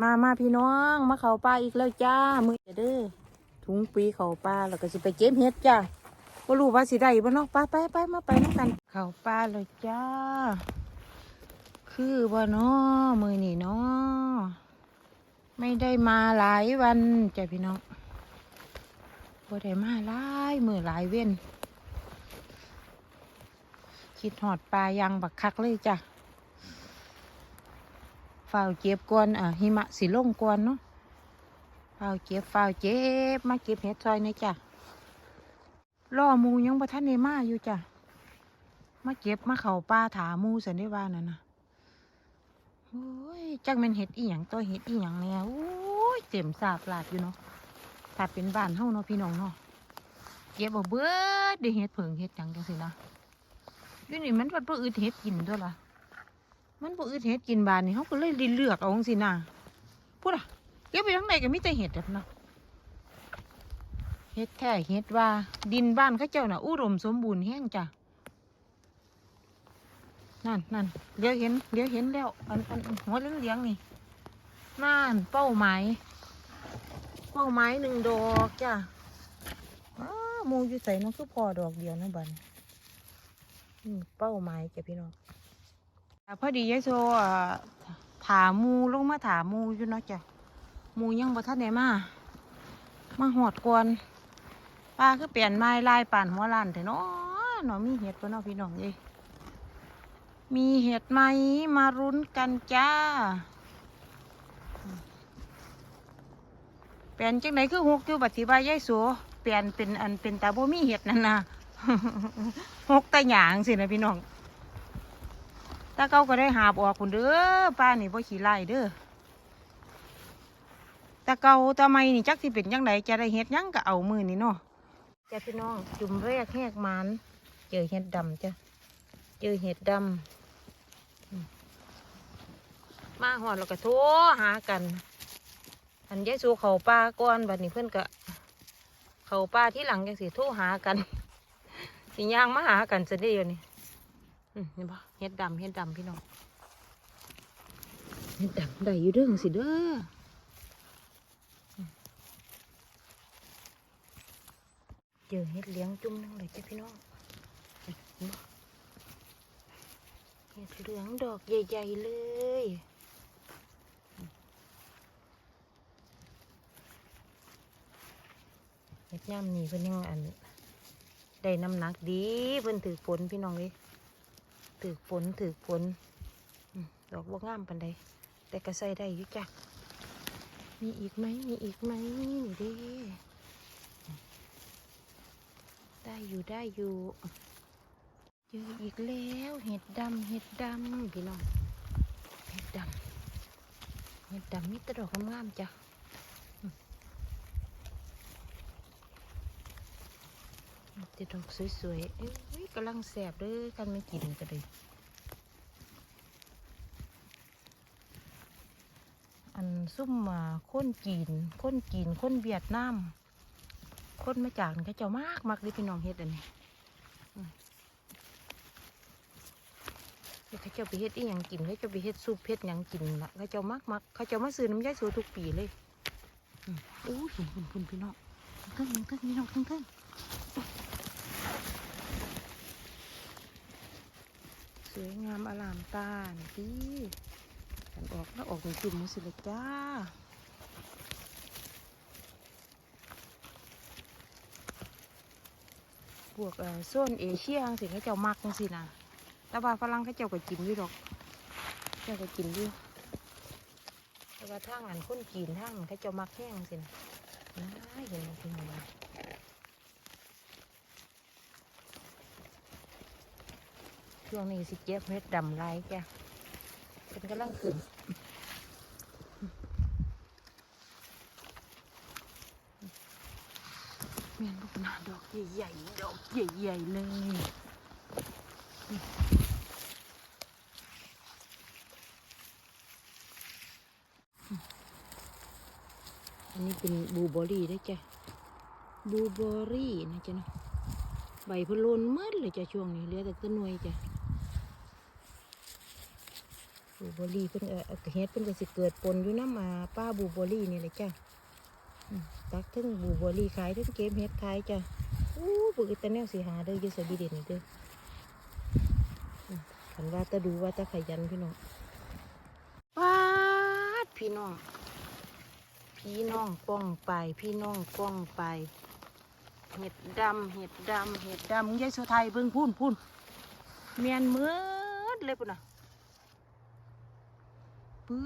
มามาพี่น้องมาเขาป่าอีกแล้วจ้า มือเด้อถุงปีเขาป่าแล้วก็สิไปเก็บเห็ดจ้าบ่รู้ว่าสิได้บ่เนาะไปไปไปมาไปน้ำกันเขาป่าเลยจ้า คือบ่เนาะมือนี่เนาะไม่ได้มาหลายวันจ้ะพี่น้องบ่ได้มาหลายมือหลายเว้นคิดหอดปลายังบักคักเลยจ้ะ ฝ้าเจ็บก่อนอะหิมะสิลงก่อนเนาะฝ้าเจ็บฝ้าเจ็บมาเก็บเห็ดซอยหนจ้ะล่อมูยังบ่ทันได้มาอยู่จ้ะมาเก็บมาเข้าป่าถามูสันได้ว่านั่นนะโอ้ยจักม่นเห็ดอีหยังตัวเห็ดอีหยังแน่โอ้ยเต็มสาบลาดอยู่เนาะถ้าเป็นบ้านเฮาเนาะพี่น้องเนาะเก็บเบ่เบิดได้เห็ดเผิงเห็ดหยังจังซี่นะอยู่นี่มันบ่บ่อึดเห็ดกินตัวยล่ะ มันบ่อึดเห็ดกินบานนี่เขาก็เลยดิเลือกเอาจังสินะพูดอะเก็บไปทั้งในก็มีแต่เห็ดแบบนะเห็ดแท้เห็ดว่า ดินบ้านเขาเจ้าน่ะอุดมสมบูรณ์แห้งจ้ะนั่นนั่นเดี๋ยวเห็นเดี๋ยวเห็นแล้วอันอันหัวเหลี้ยงนี่นั่นเป้าหมายเป้าหมายหนึ่งดอกจ้ะมูอยู่ใส่น้องคือพอดอกเดียวนะบันอืมเป้าหมายจ้ะพี่น้องอะ พอดียายโซอะถามมูลงมาถามมูอยู่เนาะจ้ะมูยังบ่ทันได้มา มาหอดกวนป้าคือเปลี่ยนไม้ลายป่านหัวล้านแต่เนาะเนาะมีเห็ดปะเนาะพี่น้องเอ้มีเห็ดไหมมารุ้นกันจ้าเปลี่ยนจังไหนคือหกอยู่บัดสิบายยายโซเปลี่ยนเป็นอันเป็นตาบ่มีเห็ดนั่นนะหกตาหยางสินะพี่น้อง ตาเกาก็ได้หาบออกคุณเด้อป้านี่บ่ขี้ไล่เด้อตาเก้าตาไม่นี่จักสิเป็นจังไดจะได้เฮ็ดยังก็เอามือนี่เนาะจ้ะพี่น้องจุ่มแรกแหกมันเจอเห็ดดำจ้ะเจอเห็ดดำมาหอดแล้วก็โทรหากัน อันยายสูเขาป้าก่อนบัดนี้เพื่อนก็เขาป้าที่หลังจังสิโทรหากัน สิย่างมาหากันจะได้อยู่นี่ อืมนี่ปะเห็ดดำเห็ดดำพี่น้องเห็ดดำได้อยู่เด้องสิเด้อเจอเห็ดเลี้ยงจุ่มหนึงเลยจ้ะพี่น้องเห็ดเหลืองดอกใหญ่ๆเลยเห็ดย่ำนี่เพิ่นยังอันได้น้ำหนักดีเพิ่นถือฝนพี่น้องเลย ถือฝนถือฝนดอกบ่งามปันใดแต่ก็ใส่ได้ยู่จ้ะมีอีกไหมมีอีกไหมนี่ด้ได้อยู่ได้อยู่เจออีกแล้วเห็ดดำเห็ดดำพี่น้องเห็ดดำเห็ดดำมีต่ดอกงามๆจ้ะอืม มีแต่ดอกสวยๆเอ้ยกำลังแสบเด้อกันไม่กินก็เลยอันซุ่มมาค้นจีนค้นจีนค้นเวียดนามค้นมาจากนี่เขาเจ้ามากมากเลยพี่น้องเฮ็ดอันนี้เดี๋ยวเขาเจ้าไปเฮ็ดอีหยังกินเขาเจ้าไปเฮ็ดซุปเฮ็ดหยังกินละเขาเจ้ามากมากเขาเจ้ามาซื้อน้ำยาสูทุกปีเลยอืมอู้ฝุ่นฝุ่นฝุ่นพี่น้องเพิ่งเพิ่งพี่น้องเพิ่งเพิ่ง วยงามอลามตานี่พี่กันออกแล้วออกเป็นจุ่มมือสิเลยจ้าพวกเอ่อโซนเอเชียจังสิเขาเจ้ามักจังสินะแต่ว่าฝรั่งเขาเจ้าก็กินอยู่ดอกเจ้าก็กินอยู่แต่ว่าทางอันคนจีนทางเขาเจ้ามักแห้งจังสินะน่าเห็นจริงเลย ช่วงนี้สิเจ็บเม็ดดำลายจ้ะเป็นกำลังขึ้นเมียนลูกนาดอกใหญ่ๆดอกใหญ่ๆเลยอันนี้เป็นบูเบอร์รี่ได้จ้ะบูเบอร์รี่นะจ๊ะเนาะใบพนโลนมืดเลยจ้ะช่วงนี้เหลือแต่ต้นนวยจ้ะ บูเบอรี่เพิ่นเออเอาเฮ็ดเพิ่นก็สิเกิดปนอยู่น้ำมาป้าบูเบอรี่นี่แหละจ้ะตักทั้งบูเบอรี่ขายทั้งเก็บเฮ็ดขายจ้ะอู้ปึกแต่แนวสิหาเด้อยู่สวีเดนนี่เด้ออืมคันว่าแตะดูว่าแตะขยันพี่น้องว้าดพี่น้อง พี่น้องป้องไป พี่น้องป้องไป เห็ดดำเห็ดดำเห็ดดำยายสุไทยเบิ่งพุ่นพุ่นเมียนมืดเลยปุ่นน่ะ ปื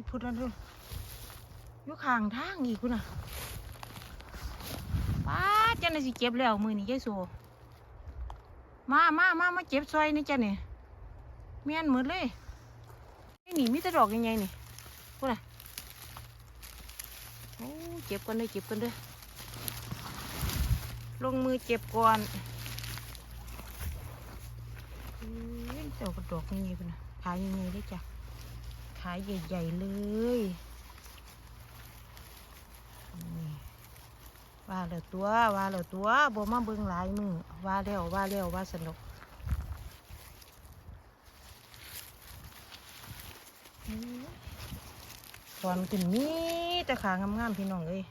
ดพุ่นนั่นพุ่นอยู่ข้างทางอีกพุ่นน่ะป้าดจ้าน่ะสิเจ็บแล้วมือนี่ยายสุมามามามาเจ็บซอยนี่จ้ะนี่เมียนหมดเลยนี่นี่มีแต่ดอกยังไงนี่พุ่นน่ะโอ้เจ็บกันเลยเจ็บกันเลยลงมือเจ็บก่อนอื้อเจ้ากระดอกนี่ไงพุ่นนะขายยังไงได้จ้ะ ขายใหญ่ๆเลยว่าแล้วตัวว่าแล้วตัวบ่มาเบิ่งหลายมือว่าแล้วว่าแล้วว่าสนุกสอตอนขึ้นมีแต่ขางามๆพี่น้องเอ้ย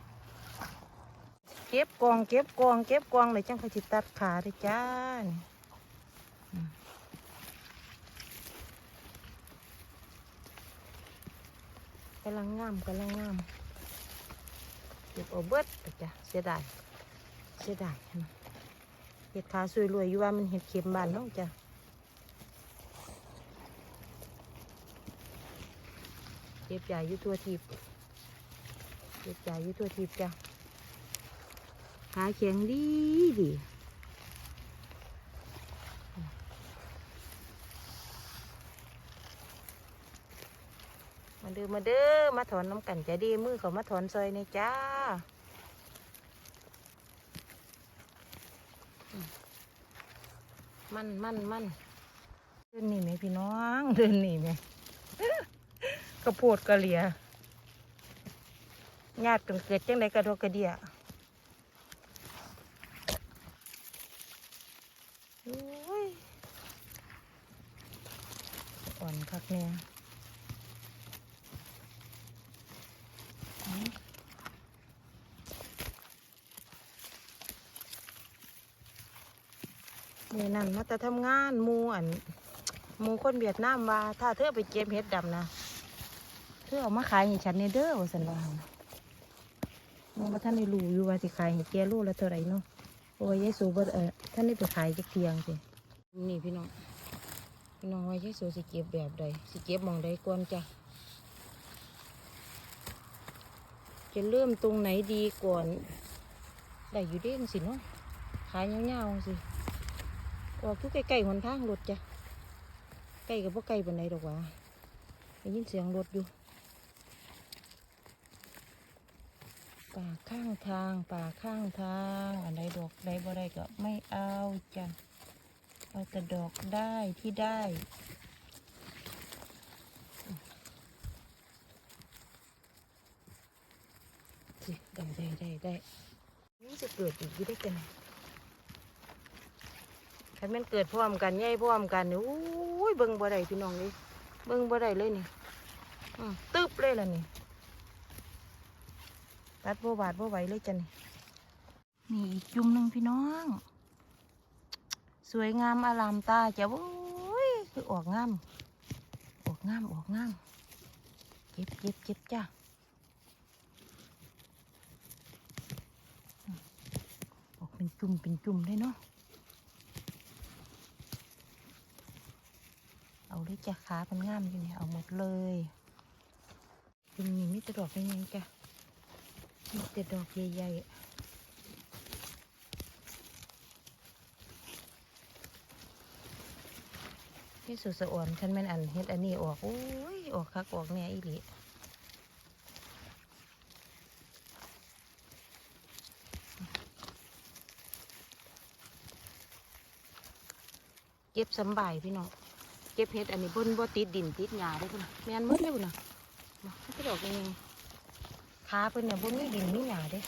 เก็บกองเก็บกองเก็บกองเลยจังเขาจิตัดขาได้จ้านี่อืม กำลังงามกำลังงามเก็บเอาเบิดไปจ้ะเสียดายเสียดายนะเห็ดขาสวยรวยอยู่ว่ามันเห็ดเข็มบานเนาะจ้ะเก็บใหญ่อยู่ตัวทีบเก็บใหญ่อยู่ตัวทีบจ้ะขาแข็งดีดี มาเด้อมาถอนน้ำกันจะดีมือเขามาถอนซอยในจ้ามมันมันมันเดินนี่ไหมพี่น้องเดินนี่ไหมกระโพดกระเหลียญาติกันเกิดจังไดกระโดกกระเดียอ้ยอ่อนคักเนี่ย นี่นั่นมาแต่ทำงานมูอันมูคนเวียดนามว่า ถ้าเธอไปเก็บเห็ดดำนะ เธอเอามาขายให้ฉันในเด้อว่าสันว่ามันว่าท่านได้รู้อยู่ว่าสิขายให้แกรู้ละเท่าไรเนาะเพราะว่ายายสูบ่เออท่านได้ไปขายจักเทียงสินี่พี่น้องพี่น้องว่ายายสูสิเก็บแบบใดสิเก็บมองใดก่อนจ้ะจะเริ่มตรงไหนดีก่อนได้อยู่เด้งสิเนาะขายยาวๆสิ ออกทุกใกล้ๆหนทางรถจ้ะใกล้กับพวกใกล้ปานดดอกว่าได้ยินเสียงรถอยู่ ป่าข้างทาง ป่าข้างทางอันใดดอกใดบ่ได้ก็ไม่เอาจ้ะเอาแต่ดอกได้ที่ได้สิได้ได้ได้ได้นี่จะเกิดอีกยู่ได้กัน คันแมันเกิดพร้อมกันใหญ่พร้อมกันนี่อู้ยเบิ่งบ่ได้พี่น้องเลยเบิ่งบ่ได้เลยนี่อืมตึบเลยล่ะนี่ตัดบ่บาดบ่ไหวเลยจ้ะนี่นี่อีกจุ่มหนึ่งพี่น้อง สวยงามอลามตาจ้ะโอ้ยคือออกงามออกงามออกงามเก็บเก็บเก็บจ้ะออกเป็นจุ่มเป็นจุ่มเลยเนาะ เอาเลยจ้ะขาเป็นงามอยู่เนี่ยเอาหมดเลยเป็นอย่างนี้แต่ดอกเป็นยังจ้ะมีแต่ดอกใหญ่ๆที่สุดสะอ่อนคันแม่นอันเฮ็ดอันนี้ออกโอ้ยออกคักออกเนี่ยอีหลีเก็บสำบายพี่น้อง เก็บเห็ดอันนี้บนบ่ติดดินติดหญ้าได้อพุ่นะแม่นมดเลยพุ่นน่ะมามันก็ดอกยังไงขาเพิ่นเนี่ยบนมีดินมีหญ้าเด้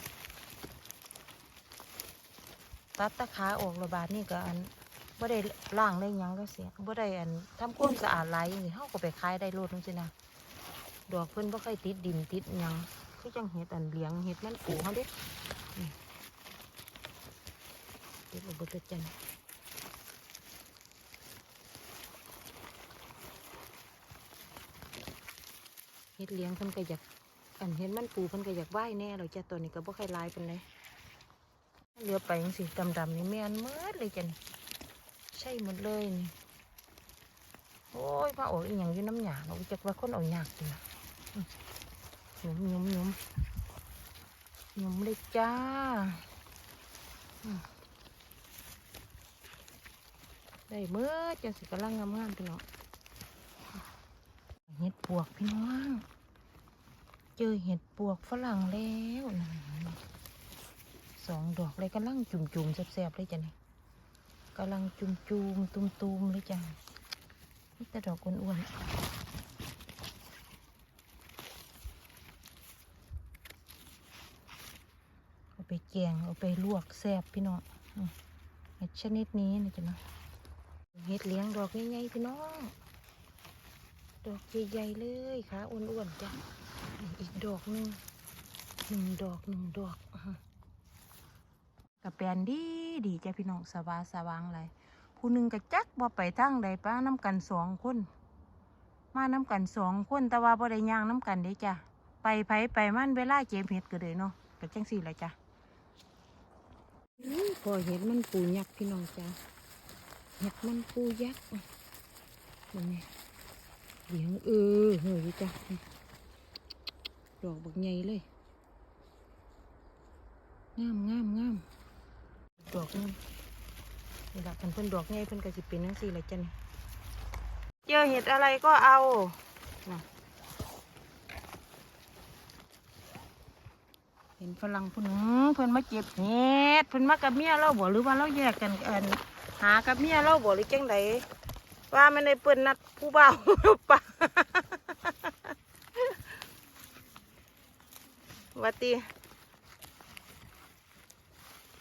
ตัดตะขาออกระบาดนี่ก็อันบ่ได้ล้างได้ยังก็เสียบ่ได้อันทำความสะอาดหลายอย่างนี้เฮาก็ไปขายได้โลดจังซี่นะดอกเพิ่นบ่ค่อยติดดินติดหยังคือจังเห็ดอันเหลียงเห็ดมันปูเฮาเด้นี่เก็บเอาเบิดเลยจัง เห็ดเลี้ยงเพิ่นก็อยากอันเห็ดมันปูเพิ่นก็อยากไหว้แน่แล้วจ้ะตัวนี้ก็บ่ค่อยลายปานใดเหลือไปจังซี่ดำๆนี่แม่นหมดเลยจ้ะนี่ใช่หมดเลยนี่โอ้ยมาโอ้ยอหย่างอยู่น้ำหยาเราจะว่าคนเอาหยากจริงหยุมหยุมหยุมหยุมเลยจ้าได้เมื่อจะสิกำลังงามๆพี่น้อง เห็ดปวกพี่น้อง เจอเห็ดปวกฝรั่งแล้วนะสองดอกเลยกำลังจุ่มๆแซ่บๆเลยจ้ะนี่กำลังจุมจูมๆตุมตุมๆเลยจ้ะนี่แต่ดอกอ้วนๆเอาไปแกงเอาไปลวกแซ่บพี่น้องอืมเห็ดชนิดนี้นะจ๊ะนะเห็ดเลี้ยงดอกใหญ่ๆพี่น้อง ดอกใหญ่ๆเลยค่ะอ้วนๆจ้ะอีกดอกหนึ่งหนึ่งดอกหนึ่งดอกกับแปนดีดีจ้ะพี่น้องสบายสว่างเลยผู้หนึ่งก็จักบ่ไปทางใดป้าน้ำกันสองคน มาน้ำกันสองคนแต่ว่าบ่ได้ย่างน้ำกันเด้จ้ะไปไผไปมันเวลาเจ็บเห็ดก็เลยเนาะก็จังสี่แหละจ้ะพอเห็ดมันปูยักษ์พี่น้องจ้ะเห็ดมันปูยักษ์มันนี่ เหลียงเออเฮ้ยจ้ะดอกบักใหญ่เลยงามงามงามดอกนึงนี่ละคันเพิ่นดอกไงเพิ่นก็สิเป็นจังซี่หละจ้ะนี่เจอเห็ดอะไรก็เอานะเห็นฝรั่งเพิ่นเพิ่นมาเก็บเห็ดเพิ่นมากับเมียเราบ่หรือว่าเราแยกกันเอินหากับเมียเราบ่หรือจังได ว่าไมันได้เปิ้นนัดผู้เบาปะวัดตี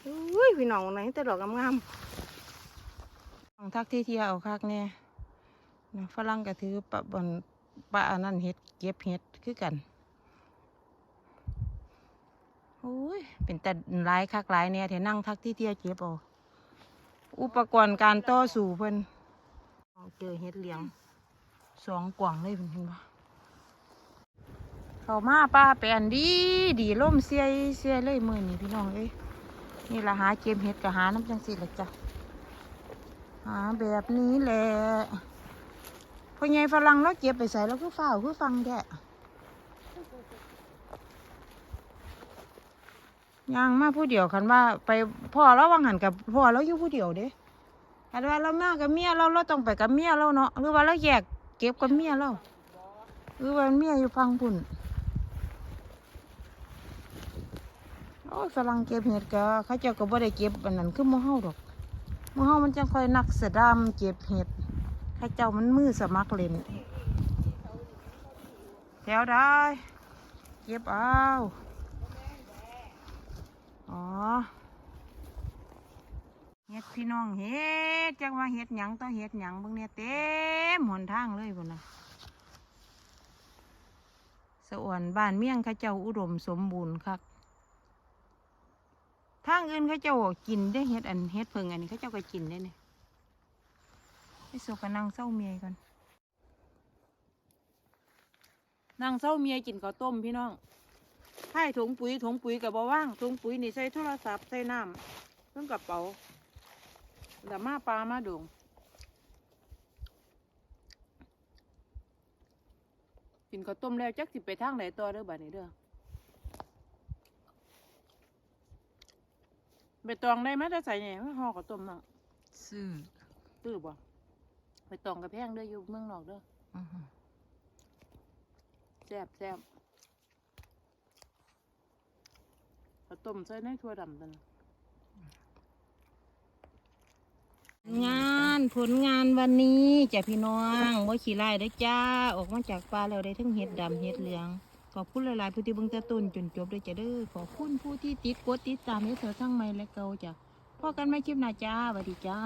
อุ้ยพี่น้องไหนแต่ดอกงามๆของทักที่เที่ยวคักแน่นะฝรั่งก็ถือปะบนปะอันนั้นเห็ดเก็บเห็ดคือกันโอ้ยเป็นแต่หลายคักหลายเนี่ยที่นั่งทักที่เที่ยวเก็บเอาอุปกรณ์การต่อสู้เพิ่น เจอเห็ดเหลียงสองกว่างเลยเพิ่นเห็นปะเขามาป้าแปนดีดีล่มเสียเสียเลยมือนี่พี่น้องเอ้ยนี่ละหาเกมเห็ดกับหาน้ำจังสีละจ้ะหาแบบนี้แหละพอไงฝรั่งเราเก็บไปใส่แล้วคือฝ้าวคือฟังแท้ย่างมาผู้เดียวคันว่าไปพ่อเราวังหันกับพ่อเราอยู่ผู้เดียวเด้ คันว่าเรามากับเมียเราเราต้องไปกับเมียเราเนาะหรือว่าเราแยกเก็บกับเมียเราหรือว่าเมียอยู่ฟังพุ่นโอ้ยฝรั่งเก็บเห็ดก็เขาเจ้าก็บ่ได้เก็บอันนั้นคือหมู่เฮาดอกมู่เฮามันจังค่อยนักเสะดำเก็บเห็ดเขาเจ้ามันมือสมัครเล่นแถวได้ เก็บเอาอ๋อ เห็ดพี่น้องเห็ดจังว่าเห็ดหยังต้องเห็ดหยังเบิ่งเนี่ยเต็มหนทางเลยพุ่นน่ะสะอ่วนบ้านเมี่ยงเขาเจ้าอุดมสมบูรณ์คักทางอื่นเขาเจ้ากินได้เฮ็ดอันเฮ็ดเพิงอันนี้เขาเจ้าก็กินได้เนี่ยไปสู่กับนางเศร้าเมียก่อนนางเศร้าเมียกินข้าวต้มพี่น้องไผ่ถุงปุ๋ยถุงปุ๋ยกับบ่ว่างถุงปุ๋ยนี่ใส่โทรศัพท์ใส่น้ำเพิ่งกระเป๋า แล้วมาปลามาดงกินข้าวต้มแล้วจักสิไปทางไหนต่อเด้อบัดนี้เด้อใบตองได้ไหมถ้าใส่เนี่ยห่อข้าวต้มน่ะซื้อตื้อบ่ใบตองกระแพงเด้ออยู่เมืองนอกเด้ออือหือแซ่บแซ่บข้าวต้มใส่ในถั่วดำตัน งานผลงานวันนี้จ้ะพี่น้องว่าขี่ไล่ได้จ้า ออกมาจากป่าแล้วได้ทั้งเห็ดดำเห็ดเหลือง ขอบคุณหลายๆผู้ที่เบิ่งตะต้นจนจบด้วยจ้ะเด้อขอบคุณผู้ที่ติดกดติดตามให้เธอทั้งไม่และเกาจ้ะพอกันไม่คลิปหน้าจ้าสวัสดีจ้า